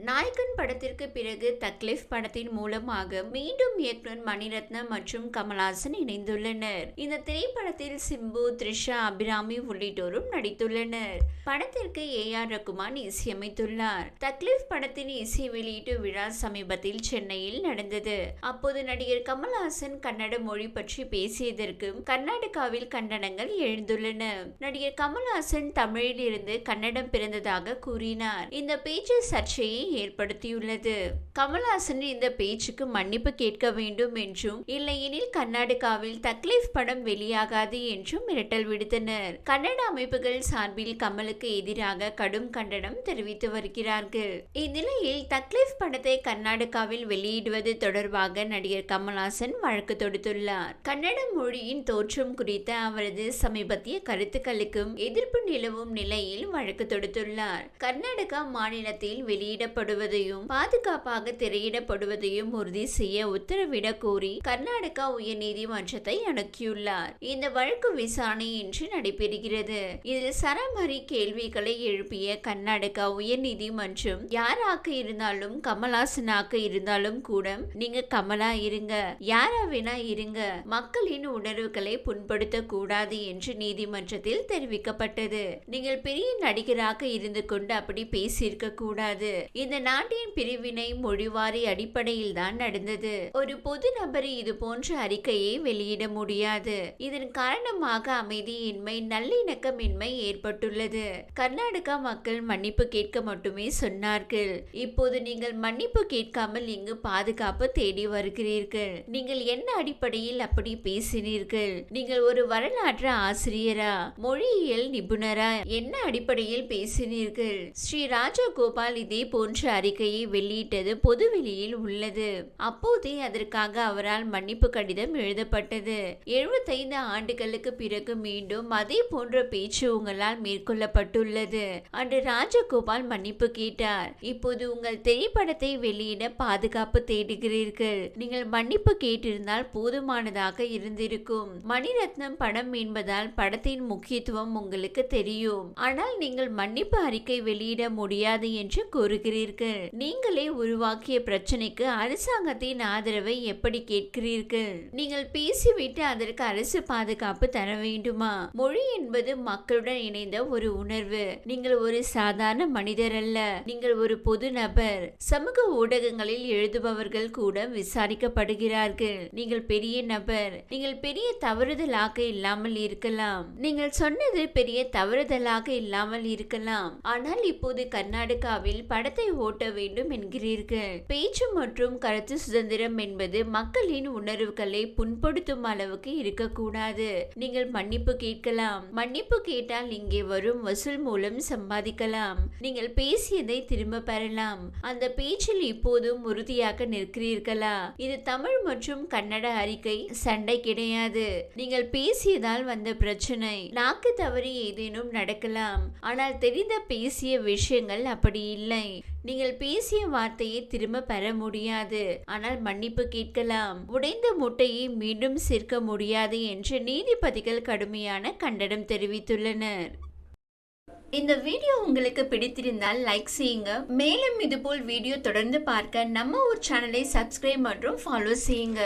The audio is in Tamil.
நாயகன் படத்திற்கு பிறகு தக்லீஃப் படத்தின் மூலமாக மீண்டும் இயக்குனர் மணிரத்னம் மற்றும் கமல்ஹாசன் இணைந்துள்ளனர். இந்த திரைப்படத்தில் சிம்பு த்ரிஷா அபிராமி உள்ளிட்டோரும் நடித்துள்ளனர். படத்திற்கு ஏ ஆர் ரகுமான் இசையமைத்துள்ளார். தக்லீஃப் படத்தின் இசை வெளியீட்டு விழா சமீபத்தில் சென்னையில் நடந்தது. அப்போது நடிகர் கமல்ஹாசன் கன்னட மொழி பற்றி பேசியதற்கும் கர்நாடகாவில் கண்டனங்கள் எழுந்துள்ளன. நடிகர் கமல்ஹாசன் தமிழில் இருந்து கன்னடம் பிறந்ததாக கூறினார். இந்த பேச்சு சர்ச்சையை ஏற்படுத்தியுள்ளது. கமல்ஹாசனின் இந்த பேச்சுக்கு மன்னிப்பு கேட்க வேண்டும் என்றும் இல்லையெனில் கர்நாடகாவில் தக்லீஃப் படம் வெளியாகாது என்றும் மிரட்டல் விடுத்தனர். கன்னட அமைப்புகள் சார்பில் கமலுக்கு எதிராக கடும் கண்டனம் தெரிவித்து வருகிறார்கள். இந்நிலையில் தக்லீஃப் படத்தை கர்நாடகாவில் வெளியிடுவது தொடர்பாக நடிகர் கமல்ஹாசன் வழக்கு தொடுத்துள்ளார். கன்னட மொழியின் தோற்றம் குறித்த அவரது சமீபத்திய கருத்துக்களுக்கும் எதிர்ப்பு நிலவும் நிலையில் வழக்கு தொடுத்துள்ளார். கர்நாடகா மாநிலத்தில் வெளியிடப்படுவதையும் பாதுகாப்பாக திரையிடப்படுவதையும் உறுதி செய்ய உத்தரவிடக் கோரி கர்நாடகா உயர்நீதிமன்றத்தை அணுகியுள்ளார் இந்த வழக்கு விசாரணை இன்று நடைபெறுகிறது. இதில் சரமாரி கேள்விகளை எழுப்பிய கர்நாடகா உயர்நீதிமன்றம் யாராக இருந்தாலும் கமலாசனாக இருந்தாலும் கூட நீங்க கமலா இருங்க யாரா வேணா இருங்க மக்களின் உணர்வுகளை புண்படுத்த கூடாது என்று நீதிமன்றத்தில் தெரிவிக்கப்பட்டது. நீங்கள் பெரிய நடிகராக இருந்து கொண்டு அப்படி பேசியிருக்க கூடாது. இந்த நாட்டின் பிரிவினை மொழிவாரி அடிப்படையில் தான் நடந்தது. ஒரு பொது நபர் இது போன்ற அறிக்கையை வெளியிட முடியாது. இதன் காரணமாக அமைதியின்மை நல்லிணக்கமின்மை ஏற்பட்டுள்ளது. கர்நாடகா மக்கள் மன்னிப்பு கேட்க மட்டுமே சொன்னார்கள். இப்போது நீங்கள் மன்னிப்பு கேட்காமல் இங்கு பாதுகாப்பு தேடி வருகிறீர்கள். நீங்கள் என்ன அடிப்படையில் அப்படி பேசினீர்கள்? நீங்கள் ஒரு வரலாற்று ஆசிரியரா? மொழியியல் நிபுணரா? என்ன அடிப்படையில் பேசினீர்கள்? ஸ்ரீ ராஜகோபால் இதே போல் போன்ற அறிக்கையை வெளியிட்டது பொதுவெளியில் உள்ளது. அப்போதே அதற்காக அவரால் மன்னிப்பு கடிதம் எழுதப்பட்டது. எழுபத்தைந்து ஆண்டுகளுக்கு பிறகு மீண்டும் அதே போன்ற பேச்சு உங்களால் மேற்கொள்ளப்பட்டுள்ளது. அன்று ராஜகோபால் மன்னிப்பு கேட்டார். இப்போது உங்கள் திரைப்படத்தை வெளியிட பாதுகாப்பு தேடுகிறீர்கள். நீங்கள் மன்னிப்பு கேட்டிருந்தால் போதுமானதாக இருந்திருக்கும். மணிரத்னம் படம் என்பதால் படத்தின் முக்கியத்துவம் உங்களுக்கு தெரியும். ஆனால் நீங்கள் மன்னிப்பு அறிக்கை வெளியிட முடியாது என்று கூறுகிறீர்கள். நீங்களே உருவாக்கிய பிரச்சனைக்கு அரசாங்கத்தின் ஆதரவை எப்படி கேட்கிறீர்கள்? நீங்கள் பேசிவிட்டு அதற்கு அரசு பாதுகாப்பு தர வேண்டுமா? மொழி என்பது மக்களுடன் இணைந்த ஒரு உணர்வு. நீங்கள் ஒரு சாதாரண மனிதர் அல்ல. நீங்கள் ஒரு பொது நபர். சமூக ஊடகங்களில் எழுதுபவர்கள் கூட விசாரிக்கப்படுகிறார்கள். நீங்கள் பெரிய நபர். நீங்கள் பெரிய தவறுதலாக இல்லாமல் இருக்கலாம். நீங்கள் சொன்னது பெரிய தவறுதலாக இல்லாமல் இருக்கலாம். ஆனால் இப்போது கர்நாடகாவில் படத்தை ஓட்ட வேண்டும் என்கிறீர்கள். பேச்சு மற்றும் கருத்து சுதந்திரம் என்பது மக்களின் உணர்வுகளை புண்படுத்தும் அளவுக்கு இருக்கக்கூடாது. நீங்கள் மன்னிப்பு கேட்கலாம். மன்னிப்பு கேட்டால் இங்கே வரும் வசூல் மூலம் சம்பாதிக்கலாம். நீங்கள் பேசியதை திரும்ப பெறலாம். அந்த பேச்சில் இப்போதும் உறுதியாக நிற்கிறீர்களா? இது தமிழ் மற்றும் கன்னட அறிக்கை. சண்டை கிடையாது. நீங்கள் பேசியதால் வந்த பிரச்சனை. நாக்கு தவறி ஏதேனும் நடக்கலாம். ஆனால் தெரிந்த பேசிய விஷயங்கள் அப்படி இல்லை. நீங்கள் பேசிய வார்த்தையை திரும்ப பெற முடியாது. ஆனால் மன்னிப்பு கேட்கலாம். உடைந்த முட்டையை மீண்டும் சேர்க்க முடியாது என்று நீதிபதிகள் கடுமையான கண்டனம் தெரிவித்துள்ளனர். இந்த வீடியோ உங்களுக்கு பிடித்திருந்தால் லைக் செய்யுங்க. மேலும் இதுபோல் வீடியோ தொடர்ந்து பார்க்க நம்ம ஒரு சேனலை சப்ஸ்கிரைப் மற்றும் ஃபாலோ செய்யுங்க.